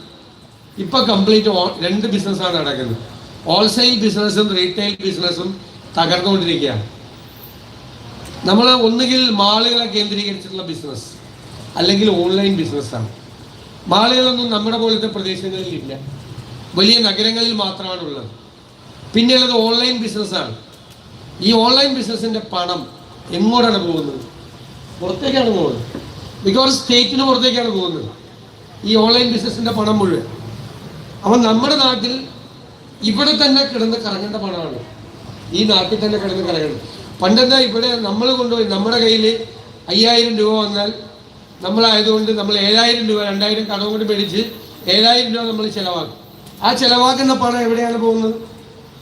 ഇപ്പൊ കംപ്ലീറ്റ് രണ്ട് ബിസിനസ്സാണ് നടക്കുന്നത്. ഹോൾസെയിൽ ബിസിനസ്സും റീറ്റെയിൽ ബിസിനസ്സും തകർന്നുകൊണ്ടിരിക്കുകയാണ്. നമ്മൾ ഒന്നുകിൽ മാളുകളെ കേന്ദ്രീകരിച്ചിട്ടുള്ള ബിസിനസ് അല്ലെങ്കിൽ ഓൺലൈൻ ബിസിനസ്സാണ് മാളുകളൊന്നും നമ്മുടെ പോലത്തെ പ്രദേശങ്ങളിൽ ഇല്ല വലിയ നഗരങ്ങളിൽ മാത്രമാണ് ഉള്ളത് പിന്നെയുള്ളത് ഓൺലൈൻ ബിസിനസ്സാണ് ഈ ഓൺലൈൻ ബിസിനസ്സിന്റെ പണം എങ്ങോട്ടാണ് പോകുന്നത്? പുറത്തേക്കാണ് പോകുന്നത്. ബിക്കോസ് സ്റ്റേറ്റിന് പുറത്തേക്കാണ് പോകുന്നത്. ഈ ഓൺലൈൻ ബിസിനസ്സിന്റെ പണം മുഴുവൻ. അപ്പം നമ്മുടെ നാട്ടിൽ ഇവിടെ തന്നെ കിടന്ന് കറങ്ങേണ്ട പണമാണ്. ഈ നാട്ടിൽ തന്നെ കിടന്ന് കറങ്ങണം പണ്ടെന്താ ഇവിടെ നമ്മൾ കൊണ്ടുപോയി നമ്മുടെ കയ്യിൽ അയ്യായിരം രൂപ വന്നാൽ നമ്മളായതുകൊണ്ട് നമ്മൾ ഏഴായിരം രൂപ രണ്ടായിരം കടവും കൊണ്ട് മേടിച്ച് ഏഴായിരം രൂപ നമ്മൾ ചിലവാക്കും. ആ ചിലവാക്കുന്ന പണം എവിടെയാണ് പോകുന്നത്?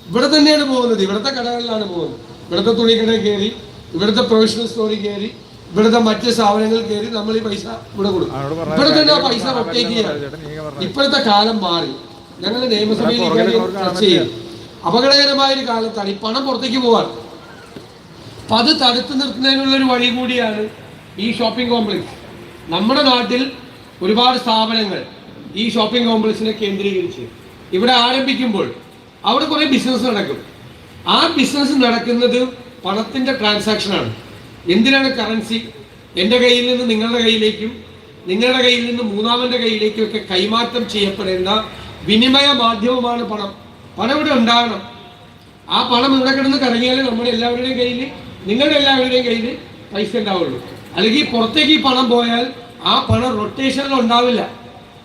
ഇവിടെ തന്നെയാണ് പോകുന്നത്. ഇവിടുത്തെ കടകളിലാണ് പോകുന്നത്. ഇവിടുത്തെ തുണിക്കടയിൽ കയറി ഇവിടുത്തെ പ്രൊഫഷണൽ സ്റ്റോറിൽ കയറി ഇവിടുത്തെ മറ്റ് സ്ഥാപനങ്ങൾ കയറി നമ്മൾ ഈ പൈസ ഇവിടെ കൊടുക്കും. ഇവിടെ തന്നെ ആ പൈസ റൊട്ടേറ്റ് ചെയ്യാം. ഇപ്പോഴത്തെ കാലം മാറി. ഞങ്ങൾ നിയമസഭയിൽ ചർച്ച ചെയ്യാം. അപകടകരമായ ഒരു കാലത്താണ്. ഈ പണം പുറത്തേക്ക് പോവാൻ അപ്പൊ അത് തടുത്തു നിർത്തുന്നതിനുള്ള ഒരു വഴി കൂടിയാണ് ഈ ഷോപ്പിംഗ് കോംപ്ലക്സ് നമ്മുടെ നാട്ടിൽ ഒരുപാട് സ്ഥാപനങ്ങൾ ഈ ഷോപ്പിംഗ് കോംപ്ലക്സിനെ കേന്ദ്രീകരിച്ച് ഇവിടെ ആരംഭിക്കുമ്പോൾ അവിടെ കുറേ ബിസിനസ് നടക്കും. ആ ബിസിനസ് നടക്കുന്നത് പണത്തിന്റെ ട്രാൻസാക്ഷനാണ് എന്തിനാണ് കറൻസി എന്റെ കയ്യിൽ നിന്ന് നിങ്ങളുടെ കയ്യിലേക്കും നിങ്ങളുടെ കയ്യിൽ നിന്ന് മൂന്നാമന്റെ കയ്യിലേക്കും ഒക്കെ കൈമാറ്റം ചെയ്യപ്പെടേണ്ട വിനിമയ മാധ്യമമാണ് പണം. പണം ഇവിടെ ഉണ്ടാകണം. ആ പണം ഇവിടെ കിടന്ന് കറങ്ങിയാൽ നമ്മുടെ എല്ലാവരുടെയും കയ്യിൽ നിങ്ങളുടെ എല്ലാവരുടെയും കയ്യിൽ പൈസ ഉണ്ടാവുള്ളൂ. അല്ലെങ്കിൽ പുറത്തേക്ക് ഈ പണം പോയാൽ ആ പണം റൊട്ടേഷനിൽ ഉണ്ടാവില്ല.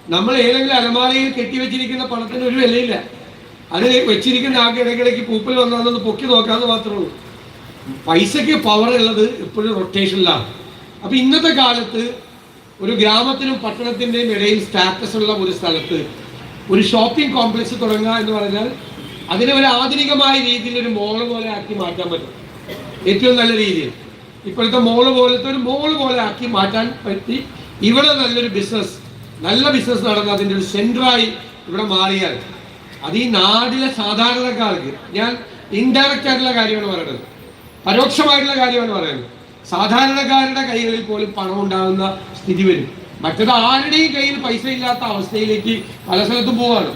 നമ്മൾ ഏതെങ്കിലും അലമാരയിൽ കെട്ടിവെച്ചിരിക്കുന്ന പണത്തിന് ഒരു വിലയില്ല. അത് വെച്ചിരിക്കുന്ന ആ ഇടയ്ക്കിടയ്ക്ക് പൂപ്പിൽ വന്നാലൊന്ന് പൊക്കി നോക്കാമെന്ന് മാത്രമേ ഉള്ളൂ. പൈസയ്ക്ക് പവർ ഉള്ളത് എപ്പോഴും റൊട്ടേഷനിലാണ് അപ്പൊ ഇന്നത്തെ കാലത്ത് ഒരു ഗ്രാമത്തിനും പട്ടണത്തിന്റെയും ഇടയിൽ സ്റ്റാറ്റസ് ഉള്ള ഒരു സ്ഥലത്ത് ഒരു ഷോപ്പിംഗ് കോംപ്ലക്സ് തുടങ്ങുക എന്ന് പറഞ്ഞാൽ അതിനെ ഒരു ആധുനികമായ രീതിയിൽ ഒരു മോൾ പോലെ ആക്കി മാറ്റാൻ പറ്റും. ഏറ്റവും നല്ല രീതിയിൽ. ഇപ്പോഴത്തെ മോൾ പോലത്തെ ഒരു മോൾ പോലെ ആക്കി മാറ്റാൻ പറ്റി. ഇവിടെ നല്ലൊരു ബിസിനസ് നല്ല ബിസിനസ് നടന്ന അതിന്റെ ഒരു സെന്ററായി ഇവിടെ മാറിയാൽ അത് ഈ നാടിലെ സാധാരണക്കാർക്ക് ഞാൻ ഇൻഡയറക്റ്റ് ആയിട്ടുള്ള കാര്യമാണ് പറയുന്നത്. പരോക്ഷമായിട്ടുള്ള കാര്യമാണ് പറയുന്നത്. സാധാരണക്കാരുടെ കൈകളിൽ പോലും പണം ഉണ്ടാകുന്ന സ്ഥിതി വരും. മറ്റത് ആരുടെയും കയ്യിൽ പൈസ ഇല്ലാത്ത അവസ്ഥയിലേക്ക് പല സ്ഥലത്തും പോവാണ്.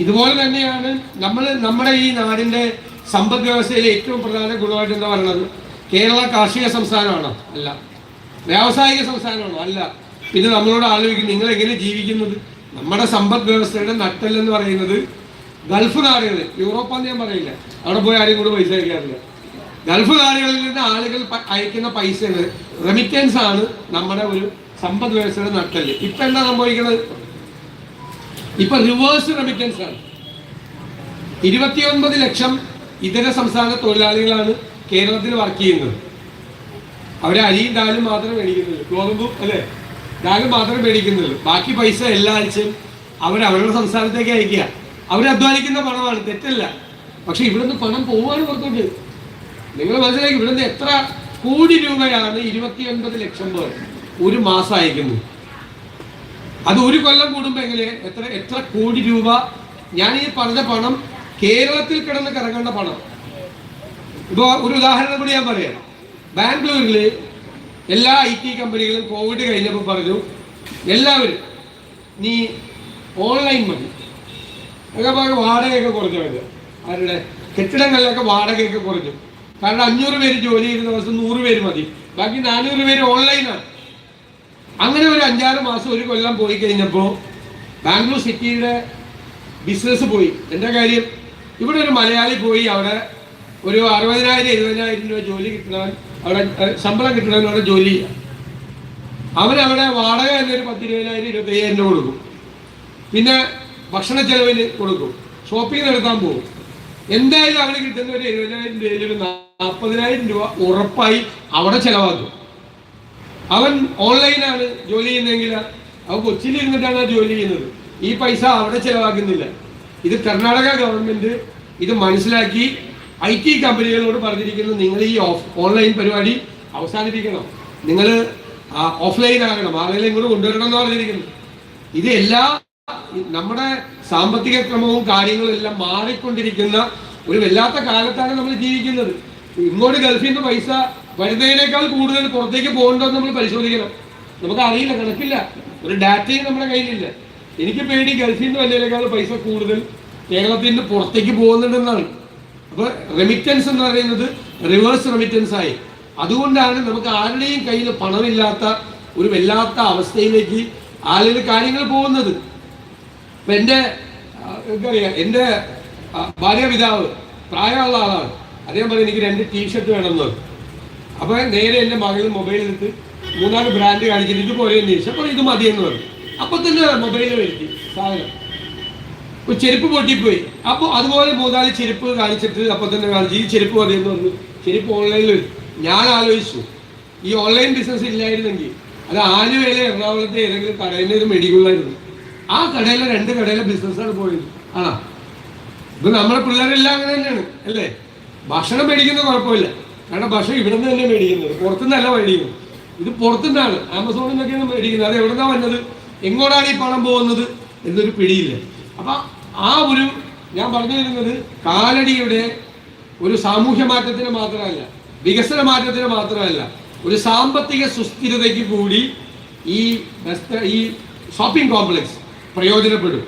ഇതുപോലെ തന്നെയാണ് നമ്മൾ നമ്മുടെ ഈ നാടിന്റെ സമ്പദ് വ്യവസ്ഥയിലെ ഏറ്റവും പ്രധാന ഗുണമായിട്ട് എന്താ പറയുന്നത്? കേരള കാർഷിക സംസ്ഥാനമാണോ. അല്ല. വ്യാവസായിക സംസ്ഥാനമാണോ. അല്ല. പിന്നെ നമ്മളോട് ആലോചിക്കും നിങ്ങൾ എങ്ങനെ ജീവിക്കുന്നത്? നമ്മുടെ സമ്പദ് വ്യവസ്ഥയുടെ നട്ടല്ലെന്ന് പറയുന്നത് ഗൾഫ് നാടുകൾ യൂറോപ്പാന്ന് ഞാൻ പറയില്ല. അവിടെ പോയി ആരും കൂടെ പൈസ അയക്കാറില്ല. ഗൾഫ് നാടുകളിൽ നിന്ന് ആളുകൾ അയക്കുന്ന പൈസ റെമിറ്റൻസ് ആണ് നമ്മുടെ ഒരു സമ്പദ് വ്യവസ്ഥയുടെ നട്ടൽ ഇപ്പൊ എന്താ സംഭവിക്കുന്നത് ഇപ്പൊ റിവേഴ്സ് റെമിറ്റൻസ് ആണ്. ഇരുപത്തിയൊൻപത് ലക്ഷം ഇതര സംസ്ഥാന തൊഴിലാളികളാണ് കേരളത്തിൽ വർക്ക് ചെയ്യുന്നത്. അവരെ അരിയും ദാലും മാത്രമേ മേടിക്കുന്നുള്ളൂ. ഗോതമ്പും അല്ലെ? ദാലും മാത്രമേ മേടിക്കുന്നുള്ളൂ. ബാക്കി പൈസ എല്ലാ ആഴ്ചയും അവർ അവരുടെ സംസ്ഥാനത്തേക്ക് അയക്കുക. അവരധ്വാനിക്കുന്ന പണമാണ്. തെറ്റല്ല. പക്ഷെ ഇവിടുന്ന് പണം പോവാണ് പുറത്തോട്ട്. നിങ്ങൾ മനസ്സിലാക്കി ഇവിടുന്ന് എത്ര കോടി രൂപയാണ് ഇരുപത്തി ഒൻപത് ലക്ഷം പേർ ഒരു മാസം അയക്കുന്നത്? അത് ഒരു കൊല്ലം കൂടുമ്പോൾ എത്ര എത്ര കോടി രൂപ? ഞാൻ ഈ പറഞ്ഞ പണം കേരളത്തിൽ കിടന്ന് കറങ്ങേണ്ട പണം. ഇപ്പോൾ ഒരു ഉദാഹരണം കൂടി ഞാൻ പറയാം. ബാംഗ്ലൂരിൽ എല്ലാ ഐ ടി കമ്പനികളും കോവിഡ് കഴിഞ്ഞപ്പോൾ പറഞ്ഞു എല്ലാവരും നീ ഓൺലൈൻ മതി. ഒക്കെ വാടകയൊക്കെ കുറഞ്ഞു. വരിക ആരുടെ? കെട്ടിടങ്ങളിലൊക്കെ വാടകയൊക്കെ കുറഞ്ഞു. കാരണം അഞ്ഞൂറ് പേര് ജോലി ചെയ്യുന്ന ദിവസം നൂറ് പേര് മതി. ബാക്കി നാനൂറ് പേര് ഓൺലൈനാണ്. അങ്ങനെ ഒരു അഞ്ചാറ് മാസം ഒരു കൊല്ലം പോയി കഴിഞ്ഞപ്പോൾ ബാംഗ്ലൂർ സിറ്റിയുടെ ബിസിനസ് പോയി. എന്താ കാര്യം? ഇവിടെ ഒരു മലയാളി പോയി അവിടെ ഒരു അറുപതിനായിരം എഴുപതിനായിരം രൂപ ജോലി കിട്ടണവൻ അവിടെ ശമ്പളം കിട്ടണവൻ അവിടെ ജോലി ചെയ്യാം. അവനവിടെ വാടക എന്നൊരു പത്ത് ഇരുപതിനായിരം ഇരുപത്തയ്യായിരം രൂപ കൊടുക്കും. പിന്നെ ഭക്ഷണ ചെലവിന് കൊടുക്കും. ഷോപ്പിംഗ് നടത്താൻ പോകും. എന്തായാലും അവന് കിട്ടുന്ന ഒരു എഴുപതിനായിരം രൂപയിൽ ഒരു നാൽപ്പതിനായിരം രൂപ ഉറപ്പായി അവിടെ ചെലവാക്കും. അവൻ ഓൺലൈനാണ് ജോലി ചെയ്യുന്നതെങ്കിൽ അവൻ കൊച്ചിയിൽ ഇരുന്നിട്ടാണ് ജോലി ചെയ്യുന്നത്. ഈ പൈസ അവിടെ ചെലവാക്കുന്നില്ല. ഇത് കർണാടക ഗവൺമെന്റ് ഇത് മനസ്സിലാക്കി ഐ ടി കമ്പനികളോട് പറഞ്ഞിരിക്കുന്നു നിങ്ങൾ ഈ ഓഫ് ഓൺലൈൻ പരിപാടി അവസാനിപ്പിക്കണം. നിങ്ങൾ ഓഫ്ലൈൻ ആകണം ആളുകളെ ഇങ്ങോട്ട് കൊണ്ടുവരണം എന്ന് പറഞ്ഞിരിക്കുന്നു. ഇത് എല്ലാ നമ്മുടെ സാമ്പത്തിക ക്രമവും കാര്യങ്ങളും എല്ലാം മാറിക്കൊണ്ടിരിക്കുന്ന ഒരു വല്ലാത്ത കാലത്താണ് നമ്മൾ ജീവിക്കുന്നത്. ഇങ്ങോട്ട് ഗൾഫിൽ നിന്ന് പൈസ വരുന്നതിനേക്കാൾ കൂടുതൽ പുറത്തേക്ക് പോകണ്ടോ എന്ന് നമ്മൾ പരിശോധിക്കണം. നമുക്ക് അറിയില്ല കണക്കില്ല. ഒരു ഡാറ്റയും നമ്മുടെ കയ്യിലില്ല. എനിക്ക് പേടി ഗൾഫിൽ നിന്ന് വരുന്നതിനേക്കാൾ പൈസ കൂടുതൽ കേരളത്തിൽ നിന്ന് പുറത്തേക്ക് പോകുന്നുണ്ടെന്നാണ്. അപ്പൊ റെമിറ്റൻസ് എന്ന് പറയുന്നത് റിവേഴ്സ് റെമിറ്റൻസ് ആയി. അതുകൊണ്ടാണ് നമുക്ക് ആരുടെയും കയ്യിൽ പണമില്ലാത്ത ഒരു വല്ലാത്ത അവസ്ഥയിലേക്ക് ആളുകൾ കാര്യങ്ങൾ പോകുന്നത്. ഇപ്പൊ എന്റെ എനിക്കറിയാം എന്റെ ആ, ഭാര്യ പിതാവ് പ്രായമുള്ള ആളാണ്. അദ്ദേഹം പറയും എനിക്ക് രണ്ട് ടീഷർട്ട് വേണമെന്ന്. എന്ന് അപ്പൊ നേരെ എന്റെ മകൾ മൊബൈൽ എടുത്ത് മൂന്നാൽ ബ്രാൻഡ് കാണിച്ചിട്ട് ഇത് പോലെ ചോദിച്ചു. അപ്പോൾ ഇത് മതി എന്ന് പറഞ്ഞു. അപ്പൊ തന്നെ മൊബൈൽ വരുത്തി സാധനം. ഒരു ചെരുപ്പ് പൊട്ടിപ്പോയി. അപ്പോൾ അതുപോലെ മൂന്നാൽ ചെരുപ്പ് കാണിച്ചിട്ട് അപ്പോൾ തന്നെ കാണിച്ചു. ഈ ചെരുപ്പ് മതി എന്ന് പറഞ്ഞു. ചെരുപ്പ് ഓൺലൈനിൽ ഞാൻ ആലോചിച്ചു. ഈ ഓൺലൈൻ ബിസിനസ് ഇല്ലായിരുന്നെങ്കിൽ അത് ആലുവയിലെ എറണാകുളത്തെ ഏതെങ്കിലും കടയിൽ നിന്ന് മേടിക്കുള്ളായിരുന്നു ആ കടയിലെ രണ്ട് കടയിലെ ബിസിനസ്സാണ് പോയത്. ആണോ? ഇത് നമ്മുടെ പിള്ളേരെല്ലാം അങ്ങനെ തന്നെയാണ് അല്ലേ? ഭക്ഷണം മേടിക്കുന്നത് കുഴപ്പമില്ല. കാരണം ഭക്ഷണം ഇവിടെ നിന്ന് തന്നെ മേടിക്കുന്നത്. പുറത്തുനിന്നല്ല മേടിക്കുന്നത്. ഇത് പുറത്തുനിന്നാണ്. ആമസോണിൽ നിന്നൊക്കെയാണ് മേടിക്കുന്നത്. അത് എവിടെ നിന്നാണ് വന്നത്? എങ്ങോട്ടാണ് ഈ പണം പോകുന്നത് എന്നൊരു പിടിയില്ല. അപ്പൊ ആ ഒരു ഞാൻ പറഞ്ഞു തരുന്നത് കാലടിയുടെ ഒരു സാമൂഹ്യ മാറ്റത്തിന് മാത്രമല്ല വികസന മാറ്റത്തിന് മാത്രമല്ല ഒരു സാമ്പത്തിക സുസ്ഥിരതയ്ക്ക് കൂടി ഈ ഈ ഷോപ്പിംഗ് കോംപ്ലക്സ് പ്രയോജനപ്പെടും.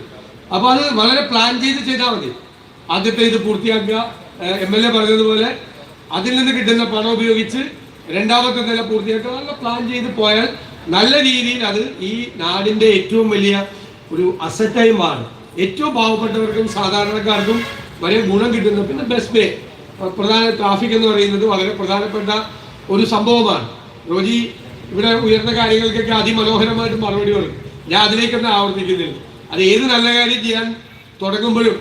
അപ്പോൾ അത് വളരെ പ്ലാൻ ചെയ്ത് ചെയ്താൽ മതി. ആദ്യത്തെ ഇത് പൂർത്തിയാക്കുക. എം എൽ എ പറഞ്ഞതുപോലെ അതിൽ നിന്ന് കിട്ടുന്ന പണം ഉപയോഗിച്ച് രണ്ടാമത്തെ നില പൂർത്തിയാക്കുക. നല്ല പ്ലാൻ ചെയ്ത് പോയാൽ നല്ല രീതിയിൽ അത് ഈ നാടിന്റെ ഏറ്റവും വലിയ ഒരു അസറ്റായി മാറും. ഏറ്റവും പാവപ്പെട്ടവർക്കും സാധാരണക്കാർക്കും വലിയ ഗുണം കിട്ടുന്നു പിന്നെ ബസ് വേ പ്രധാന ട്രാഫിക് എന്ന് പറയുന്നത് വളരെ പ്രധാനപ്പെട്ട ഒരു സംഭവമാണ്. റോജി ഇവിടെ ഉയർന്ന കാര്യങ്ങൾക്കൊക്കെ അതിമനോഹരമായിട്ട് മറുപടി പറയും. ഞാൻ അതിലേക്കൊന്നും ആവർത്തിക്കുന്നില്ല. അത് ഏത് നല്ല കാര്യം ചെയ്യാൻ തുടങ്ങുമ്പോഴും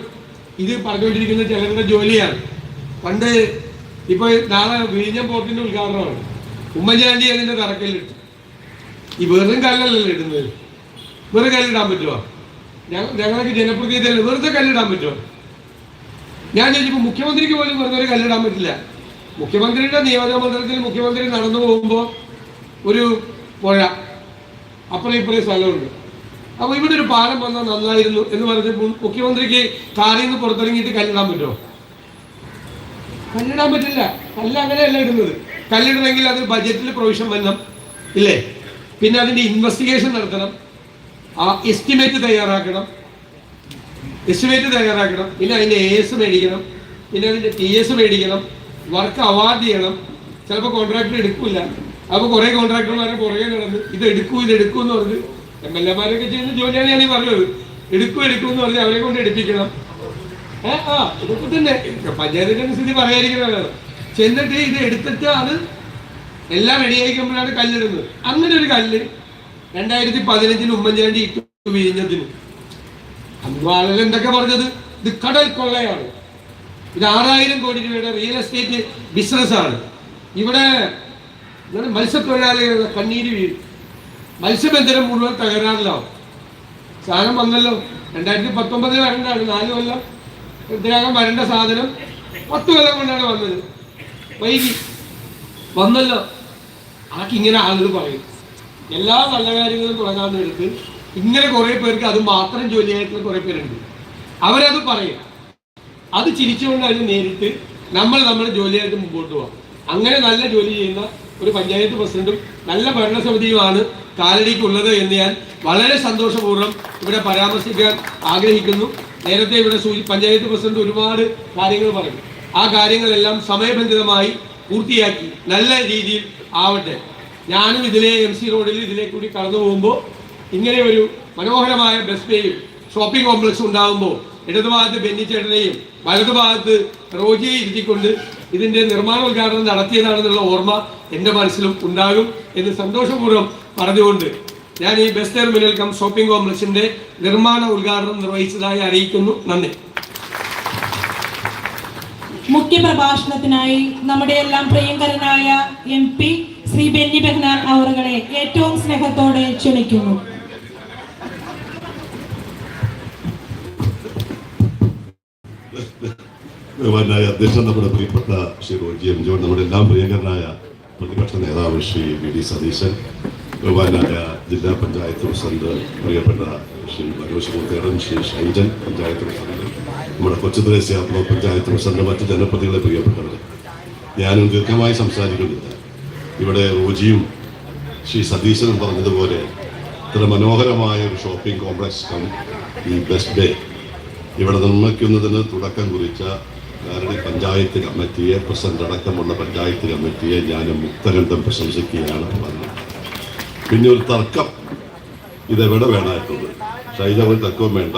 ഇത് പറഞ്ഞുകൊണ്ടിരിക്കുന്ന ചിലരുടെ ജോലിയാണ്. പണ്ട് ഇപ്പൊ നാളെ വിഴിഞ്ഞം പോർട്ടിന്റെ ഉദ്ഘാടനമാണ്. ഉമ്മൻചാണ്ടി അതിന്റെ തറക്കല്ലിട്ടു. ഈ വെറും കല്ലല്ലല്ലോ ഇടുന്നത്. വെറും കല്ലിടാൻ പറ്റുമോ? ഞങ്ങൾക്ക് ജനപ്രതിനിധിയല്ല? വെറുതെ കല്ലിടാൻ പറ്റുമോ? ഞാൻ ചോദിച്ചപ്പോൾ മുഖ്യമന്ത്രിക്ക് പോലും വെറുതെ കല്ലിടാൻ പറ്റില്ല. മുഖ്യമന്ത്രിയുടെ നിയോജക മണ്ഡലത്തിൽ മുഖ്യമന്ത്രി നടന്നു പോകുമ്പോൾ ഒരു പുഴ അപ്പുറം ഇപ്പുറം സ്ഥലമുണ്ട് അപ്പോൾ ഇവിടെ ഒരു പാലം വന്നാൽ നന്നായിരുന്നു എന്ന് പറഞ്ഞപ്പോൾ മുഖ്യമന്ത്രിക്ക് കാറിൽ നിന്ന് പുറത്തിറങ്ങിയിട്ട് കല്ലിടാൻ പറ്റുമോ? കല്ലിടാൻ പറ്റില്ല. കല്ല് അങ്ങനെയല്ല ഇടുന്നത്. കല്ലിടണമെങ്കിൽ അത് ബജറ്റിൽ പ്രൊവിഷൻ വരണം. ഇല്ലേ? പിന്നെ അതിന്റെ ഇൻവെസ്റ്റിഗേഷൻ നടത്തണം. ആ എസ്റ്റിമേറ്റ് തയ്യാറാക്കണം. എസ്റ്റിമേറ്റ് തയ്യാറാക്കണം. പിന്നെ അതിന്റെ എ എസ് മേടിക്കണം. പിന്നെ അതിന്റെ ടി എസ് മേടിക്കണം. വർക്ക് അവാർഡ് ചെയ്യണം. ചിലപ്പോൾ കോൺട്രാക്ടർ എടുക്കില്ല അപ്പോൾ കുറെ കോൺട്രാക്ടർമാരെ പുറകെ നടന്ന് ഇത് എടുക്കൂ ഇത് എടുക്കൂ എന്ന് പറഞ്ഞ് എം എൽ എമാരൊക്കെ ചെയ്യുന്ന ജോലിയാണ് പറഞ്ഞത്. എടുക്കൂ എടുക്കൂ എന്ന് പറഞ്ഞ് അവരെ കൊണ്ട് എടുപ്പിക്കണം. ആ ഇതൊക്കെ തന്നെ. പഞ്ചായത്തിന്റെ സ്ഥിതി പറയാതിരിക്കുന്നതാണ്. ചെന്നിട്ട് ഇത് എടുത്തിട്ട് അത് എല്ലാം റെഡിയായിക്കുമ്പോഴാണ് കല്ലിടുന്നത്. അങ്ങനെ ഒരു കല്ല് രണ്ടായിരത്തി പതിനഞ്ചിൽ ഉമ്മൻചാണ്ടി ഇട്ടു വീഞ്ഞതിന് അന്ന് എന്തൊക്കെ പറഞ്ഞത്? ഇത് കടൽ കൊള്ളയാണ്. ഇത് ആറായിരം കോടി രൂപയുടെ റിയൽ എസ്റ്റേറ്റ് ബിസിനസ്സാണ് ഇവിടെ ഇവിടെ മത്സ്യത്തൊഴിലാളികളുടെ കണ്ണീര് വീഴും. മത്സ്യബന്ധനം മുഴുവൻ തകരാറിലാവും. സാധനം വന്നല്ലോ. രണ്ടായിരത്തി പത്തൊമ്പതിൽ വരണ്ടാണ്. നാല് കൊല്ലം. ഇതിനകം വരേണ്ട സാധനം പത്ത് കൊല്ലം കൊണ്ടാണ് വന്നത്. വൈകി. വന്നല്ലോ. ആക്കിങ്ങനെ ആളുകൾ പറയും. എല്ലാ നല്ല കാര്യങ്ങളും തുടങ്ങാൻ എടുത്ത് ഇങ്ങനെ കുറെ പേർക്ക് അത് മാത്രം ജോലിയായിട്ടുള്ള കുറെ പേരുണ്ട്. അവരത് പറയും. അത് ചിരിച്ചുകൊണ്ട് അതിന് നേരിട്ട് നമ്മൾ നമ്മുടെ ജോലിയായിട്ട് മുമ്പോട്ട് പോകാം അങ്ങനെ നല്ല ജോലി ചെയ്യുന്ന ഒരു പഞ്ചായത്ത് പ്രസിഡന്റും നല്ല ഭരണസമിതിയുമാണ് കാലടിക്കുള്ളത് എന്ന് ഞാൻ വളരെ സന്തോഷപൂർവം ഇവിടെ പരാമർശിക്കാൻ ആഗ്രഹിക്കുന്നു. നേരത്തെ ഇവിടെ പഞ്ചായത്ത് പ്രസിഡന്റ് ഒരുപാട് കാര്യങ്ങൾ പറഞ്ഞു. ആ കാര്യങ്ങളെല്ലാം സമയബന്ധിതമായി പൂർത്തിയാക്കി നല്ല രീതിയിൽ ആവട്ടെ. ഞാനും ഇതിലെ എം സി റോഡിൽ ഇതിലെ കൂടി കടന്നു പോകുമ്പോൾ ഇങ്ങനെ ഒരു മനോഹരമായ ബസ് പേയും ഷോപ്പിംഗ് കോംപ്ലക്സ് ഉണ്ടാകുമ്പോൾ ഇടതുഭാഗത്ത് ബെന്നിച്ചേട്ടനെയും വലതുഭാഗത്ത് റോജിയെ ഇരുത്തിക്കൊണ്ട് ഇതിന്റെ നിർമ്മാണോദ്ഘാടനം നടത്തിയതാണെന്നുള്ള ഓർമ്മ എന്റെ മനസ്സിലും ഉണ്ടാകും എന്ന് സന്തോഷപൂർവം പറഞ്ഞുകൊണ്ട് ഞാൻ ഈ ബസ് ടെർമിനൽ കം ഷോപ്പിംഗ് കോംപ്ലക്സിന്റെ നിർമ്മാണ ഉദ്ഘാടനം നിർവഹിച്ചതായി അറിയിക്കുന്നു. നന്ദി. മുഖ്യപ്രഭാഷണത്തിനായി നമ്മുടെ എല്ലാം പ്രിയങ്കരനായ എം പി ശ്രീ ബെന്നി ബെഹ്നാൻ അവറുകളെ ഏറ്റവും സ്നേഹത്തോടെ ക്ഷണിക്കുന്നു. ബഹുമാനായ അധ്യക്ഷൻ നമ്മുടെ പ്രിയപ്പെട്ട ശ്രീ റോജി എം ജോൺ നമ്മുടെ എല്ലാം പ്രിയങ്കരനായ പ്രതിപക്ഷ നേതാവ് ശ്രീ വി ഡി സതീശൻ ബഹുമാനായ ജില്ലാ പഞ്ചായത്ത് പ്രസിഡന്റ് പ്രിയപ്പെട്ട ശ്രീ മനോജ് മുത്തേടൻ ശ്രീ ഷൈജൻ പഞ്ചായത്ത് പ്രസിഡന്റ് നമ്മുടെ കൊച്ചു ബ്ലോക്ക് പഞ്ചായത്ത് പ്രസിഡന്റ് മറ്റ് ജനപ്രതികളെ പ്രിയപ്പെട്ടവർ ഞാനും ദീർഘമായി സംസാരിക്കുന്നില്ല. ഇവിടെ റോജിയും ശ്രീ സതീശനും പറഞ്ഞതുപോലെ ഇത്ര മനോഹരമായ ഒരു ഷോപ്പിംഗ് കോംപ്ലക്സ് ഈ ബെസ്റ്റ് ഡേ. ഇവിടെ നിർമ്മിക്കുന്നതിന് തുടക്കം കുറിച്ച കാരടി പഞ്ചായത്ത് കമ്മിറ്റിയെ പ്രസിഡന്റ് അടക്കമുള്ള പഞ്ചായത്ത് കമ്മിറ്റിയെ ഞാൻ മുക്തകണ്ഠം പ്രശംസിക്കുകയാണ് പറഞ്ഞത്. പിന്നെ ഒരു തർക്കം ഇതെവിടെ വേണമായിട്ടുള്ളത് ഷൈജ തർക്കവും വേണ്ട.